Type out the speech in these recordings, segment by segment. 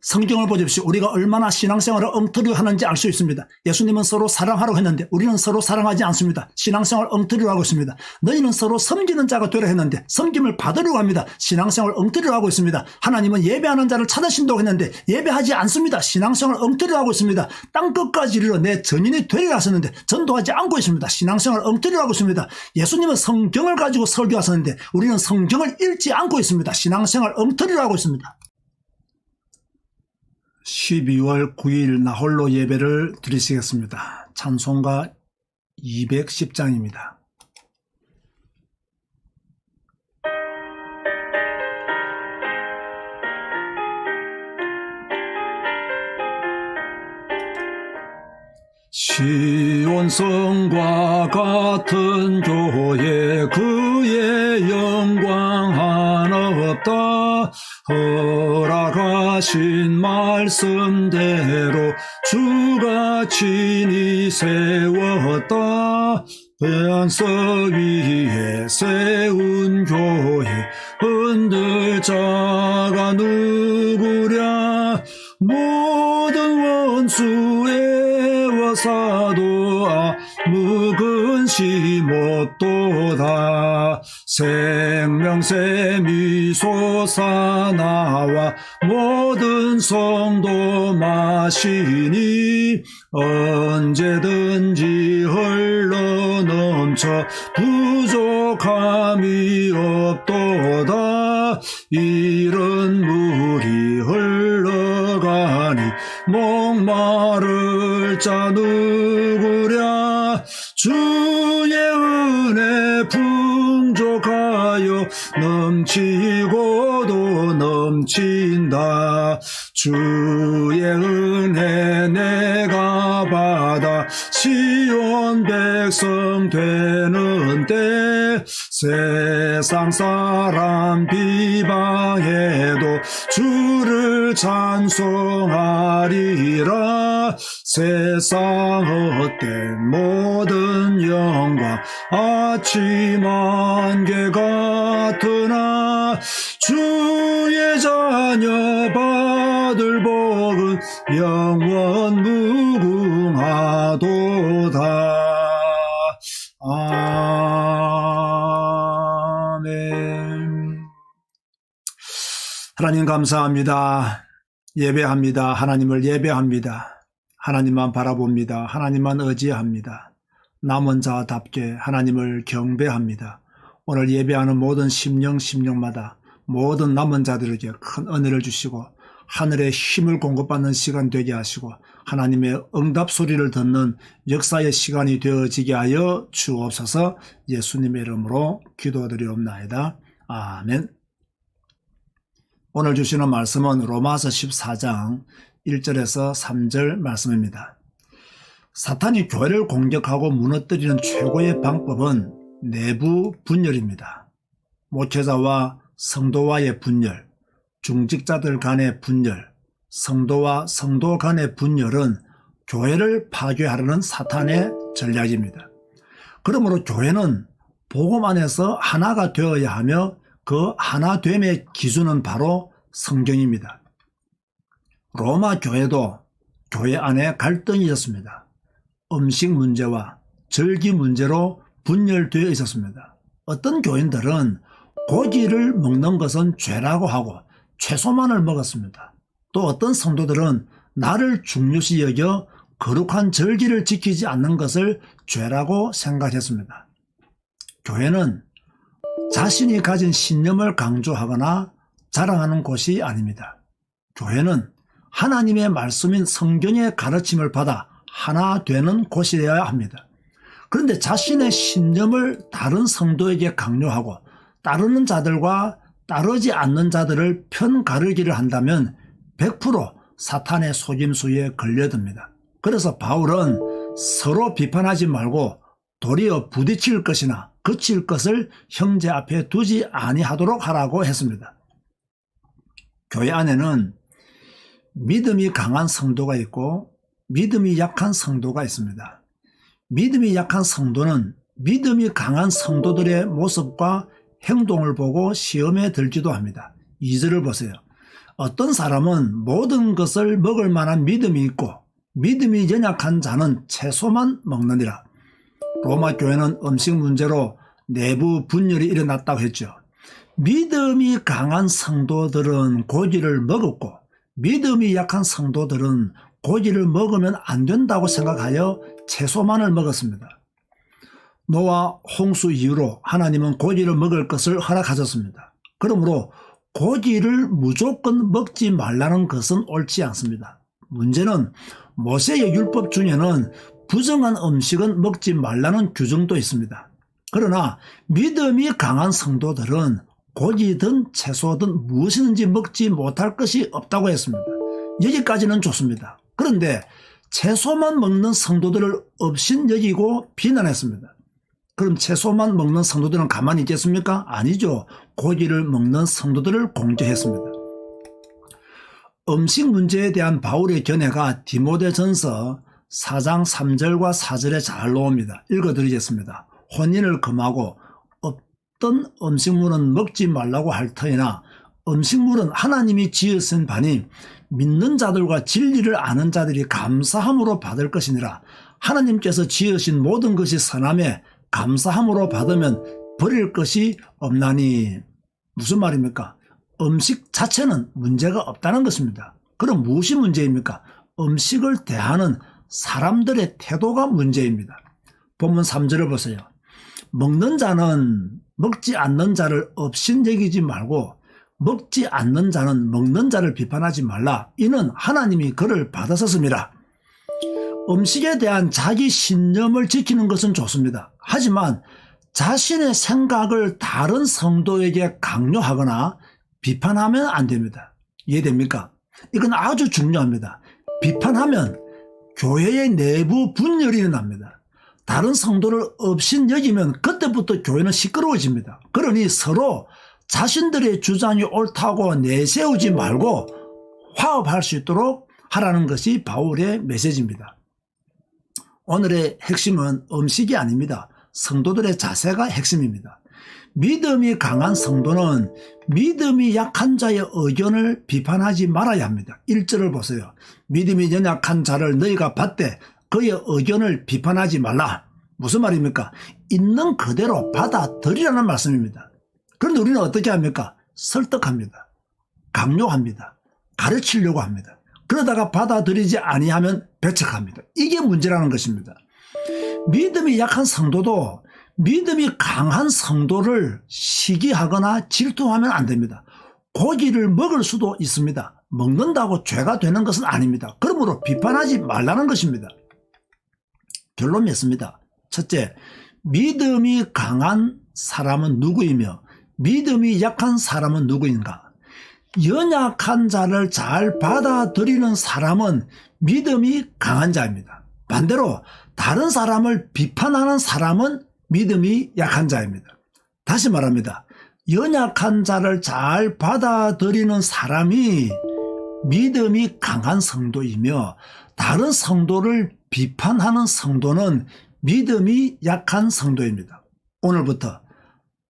성경을 보십시오. 우리가 얼마나 신앙생활을 엉터리 하는지 알 수 있습니다. 예수님은 서로 사랑하라고 했는데 우리는 서로 사랑하지 않습니다. 신앙생활 엉터리로 하고 있습니다. 너희는 서로 섬기는 자가 되려 했는데 섬김을 받으려고 합니다. 신앙생활 엉터리로 하고 있습니다. 하나님은 예배하는 자를 찾으신다고 했는데 예배하지 않습니다. 신앙생활 엉터리로 하고 있습니다. 땅 끝까지 이르러 내 전인이 되리라 하셨는데 전도하지 않고 있습니다. 신앙생활 엉터리로 하고 있습니다. 예수님은 성경을 가지고 설교하셨는데 우리는 성경을 읽지 않고 있습니다. 신앙생활 엉터리로 하고 있습니다. 12월 9일 나홀로 예배를 드리시겠습니다. 찬송가 210장입니다. 시온성과 같은 교회 그의 영광 하나 없다 허락하신 말 씀대로 주가 친히 세웠다. 변석 위에 세운 교회 흔들 자가 누구랴? 모든 원수의 와사도아 묵은심 없도다 생명새 미소사 나와 모든 성도 마시니 언제든지 흘러 넘쳐 부족함이 없도다. 이런 물이 흘러가니 목마를 자 누구랴. 주의 은혜 풍족 하여 넘치고도 넘친다. 주의 은혜 내가 받아 시온 백성 되는 때 세상 사람 비방해도 주를 찬송하리라 세상 헛된 모든 영광 아침 안개 같으나 주의 자녀 받을 복은 영원 무궁하도다 아멘 하나님 감사합니다. 예배합니다. 하나님을 예배합니다. 하나님만 바라봅니다. 하나님만 의지합니다. 남은 자답게 하나님을 경배합니다. 오늘 예배하는 모든 심령 심령마다 모든 남은 자들에게 큰 은혜를 주시고 하늘의 힘을 공급받는 시간 되게 하시고 하나님의 응답 소리를 듣는 역사의 시간이 되어지게 하여 주옵소서 예수님의 이름으로 기도드리옵나이다. 아멘. 오늘 주시는 말씀은 로마서 14장 1절에서 3절 말씀입니다. 사탄이 교회를 공격하고 무너뜨리는 최고의 방법은 내부 분열입니다. 목회자와 성도와의 분열, 중직자들 간의 분열, 성도와 성도 간의 분열은 교회를 파괴하려는 사탄의 전략입니다. 그러므로 교회는 복음 안에서 하나가 되어야 하며 그 하나됨의 기준은 바로 성경입니다. 로마 교회도 교회 안에 갈등이 있었습니다. 음식 문제와 절기 문제로 분열되어 있었습니다. 어떤 교인들은 고기를 먹는 것은 죄라고 하고 채소만을 먹었습니다. 또 어떤 성도들은 나를 중요시 여겨 거룩한 절기를 지키지 않는 것을 죄라고 생각했습니다. 교회는 자신이 가진 신념을 강조하거나 자랑하는 곳이 아닙니다. 교회는 하나님의 말씀인 성경의 가르침을 받아 하나 되는 곳이어야 합니다. 그런데 자신의 신념을 다른 성도에게 강요하고 따르는 자들과 따르지 않는 자들을 편 가르기를 한다면 100% 사탄의 속임수에 걸려듭니다. 그래서 바울은 서로 비판하지 말고 도리어 부딪힐 것이나 그칠 것을 형제 앞에 두지 아니하도록 하라고 했습니다. 교회 안에는 믿음이 강한 성도가 있고 믿음이 약한 성도가 있습니다. 믿음이 약한 성도는 믿음이 강한 성도들의 모습과 행동을 보고 시험에 들지도 합니다. 2절을 보세요. 어떤 사람은 모든 것을 먹을 만한 믿음이 있고 믿음이 연약한 자는 채소만 먹느니라. 로마 교회는 음식 문제로 내부 분열이 일어났다고 했죠. 믿음이 강한 성도들은 고기를 먹었고 믿음이 약한 성도들은 고기를 먹으면 안 된다고 생각하여 채소만을 먹었습니다. 노아 홍수 이후로 하나님은 고기를 먹을 것을 허락하셨습니다. 그러므로 고기를 무조건 먹지 말라는 것은 옳지 않습니다. 문제는 모세의 율법 중에는 부정한 음식은 먹지 말라는 규정도 있습니다. 그러나 믿음이 강한 성도들은 고기든 채소든 무엇이든지 먹지 못할 것이 없다고 했습니다. 여기까지는 좋습니다. 그런데 채소만 먹는 성도들을 업신 여기고 비난했습니다. 그럼 채소만 먹는 성도들은 가만히 있겠습니까? 아니죠. 고기를 먹는 성도들을 공개했습니다. 음식 문제에 대한 바울의 견해가 디모데전서 4장 3절과 4절에 잘 나옵니다. 읽어드리겠습니다. 혼인을 금하고 어떤 음식물은 먹지 말라고 할 터이나 음식물은 하나님이 지으신 바니 믿는 자들과 진리를 아는 자들이 감사함으로 받을 것이니라. 하나님께서 지으신 모든 것이 선함에 감사함으로 받으면 버릴 것이 없나니 무슨 말입니까? 음식 자체는 문제가 없다는 것입니다. 그럼 무엇이 문제입니까? 음식을 대하는 사람들의 태도가 문제입니다. 본문 3절을 보세요. 먹는 자는 먹지 않는 자를 업신 여기지 말고 먹지 않는 자는 먹는 자를 비판하지 말라. 이는 하나님이 그를 받아섰습니다. 음식에 대한 자기 신념을 지키는 것은 좋습니다. 하지만 자신의 생각을 다른 성도에게 강요하거나 비판하면 안 됩니다. 이해됩니까? 이건 아주 중요합니다. 비판하면 교회의 내부 분열이 일어납니다. 다른 성도를 없인 여기면 그때부터 교회는 시끄러워집니다. 그러니 서로 자신들의 주장이 옳다고 내세우지 말고 화합할 수 있도록 하라는 것이 바울의 메시지입니다. 오늘의 핵심은 음식이 아닙니다. 성도들의 자세가 핵심입니다. 믿음이 강한 성도는 믿음이 약한 자의 의견을 비판하지 말아야 합니다. 1절을 보세요. 믿음이 연약한 자를 너희가 받되 그의 의견을 비판하지 말라. 무슨 말입니까? 있는 그대로 받아들이라는 말씀입니다. 그런데 우리는 어떻게 합니까? 설득합니다. 강요합니다. 가르치려고 합니다. 그러다가 받아들이지 아니하면 배척합니다. 이게 문제라는 것입니다. 믿음이 약한 성도도 믿음이 강한 성도를 시기하거나 질투하면 안 됩니다. 고기를 먹을 수도 있습니다. 먹는다고 죄가 되는 것은 아닙니다. 그러므로 비판하지 말라는 것입니다. 결론 맺습니다. 첫째, 믿음이 강한 사람은 누구이며 믿음이 약한 사람은 누구인가? 연약한 자를 잘 받아들이는 사람은 믿음이 강한 자입니다. 반대로 다른 사람을 비판하는 사람은 믿음이 약한 자입니다. 다시 말합니다. 연약한 자를 잘 받아들이는 사람이 믿음이 강한 성도이며 다른 성도를 비판하는 성도는 믿음이 약한 성도입니다. 오늘부터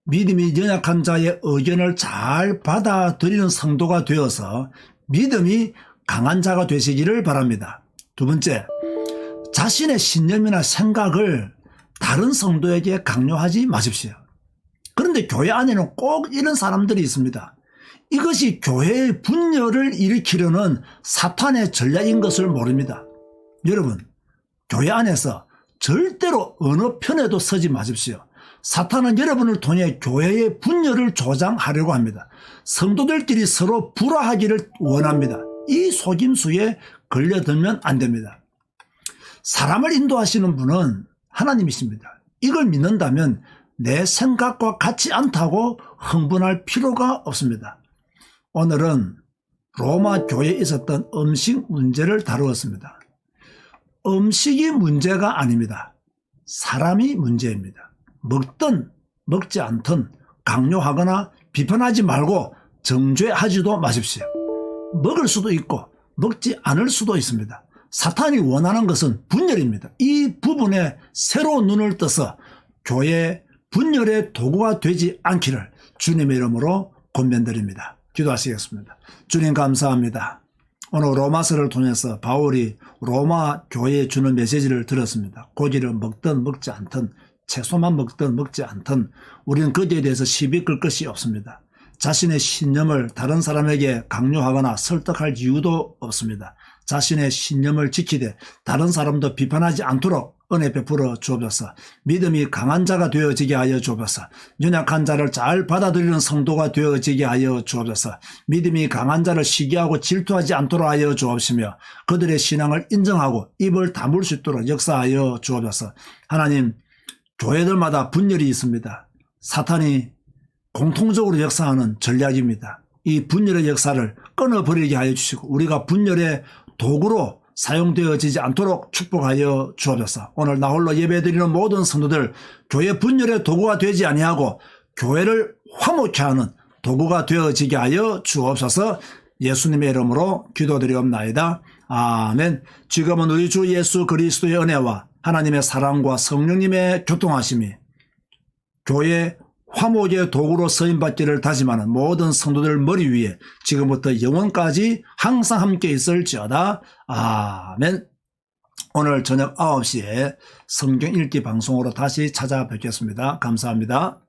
믿음이 연약한 자의 의견을 잘 받아들이는 성도가 되어서 믿음이 강한 자가 되시기를 바랍니다. 두 번째, 자신의 신념이나 생각을 다른 성도에게 강요하지 마십시오. 그런데 교회 안에는 꼭 이런 사람들이 있습니다. 이것이 교회의 분열을 일으키려는 사탄의 전략인 것을 모릅니다. 여러분, 교회 안에서 절대로 어느 편에도 서지 마십시오. 사탄은 여러분을 통해 교회의 분열을 조장하려고 합니다. 성도들끼리 서로 불화하기를 원합니다. 이 속임수에 걸려들면 안 됩니다. 사람을 인도하시는 분은 하나님이십니다. 이걸 믿는다면 내 생각과 같지 않다고 흥분할 필요가 없습니다. 오늘은 로마 교회에 있었던 음식 문제를 다루었습니다. 음식이 문제가 아닙니다. 사람이 문제입니다. 먹든 먹지 않든 강요하거나 비판하지 말고 정죄하지도 마십시오. 먹을 수도 있고 먹지 않을 수도 있습니다. 사탄이 원하는 것은 분열입니다. 이 부분에 새로운 눈을 떠서 교회 분열의 도구가 되지 않기를 주님의 이름으로 권면드립니다. 기도하시겠습니다. 주님 감사합니다. 오늘 로마서를 통해서 바울이 로마 교회에 주는 메시지를 들었습니다. 고기를 먹든 먹지 않든 채소만 먹든 먹지 않든 우리는 거기에 대해서 시비 끌 것이 없습니다. 자신의 신념을 다른 사람에게 강요하거나 설득할 이유도 없습니다. 자신의 신념을 지키되 다른 사람도 비판하지 않도록 은혜 베풀어 주옵소서. 믿음이 강한 자가 되어지게 하여 주옵소서. 연약한 자를 잘 받아들이는 성도가 되어지게 하여 주옵소서. 믿음이 강한 자를 시기하고 질투하지 않도록 하여 주옵시며 그들의 신앙을 인정하고 입을 다물 수 있도록 역사하여 주옵소서. 하나님, 교회들마다 분열이 있습니다. 사탄이 공통적으로 역사하는 전략입니다. 이 분열의 역사를 끊어버리게 하여 주시고 우리가 분열의 도구로 사용되어지지 않도록 축복하여 주옵소서. 오늘 나홀로 예배드리는 모든 성도들 교회 분열의 도구가 되지 아니하고 교회를 화목케 하는 도구가 되어지게 하여 주옵소서. 예수님의 이름으로 기도드리옵나이다. 아멘. 지금은 우리 주 예수 그리스도의 은혜와 하나님의 사랑과 성령님의 교통하심이 교회 화목의 도구로 쓰임받기를 다짐하는 모든 성도들 머리 위에 지금부터 영원까지 항상 함께 있을지어다. 아멘. 오늘 저녁 9시에 성경 읽기 방송으로 다시 찾아뵙겠습니다. 감사합니다.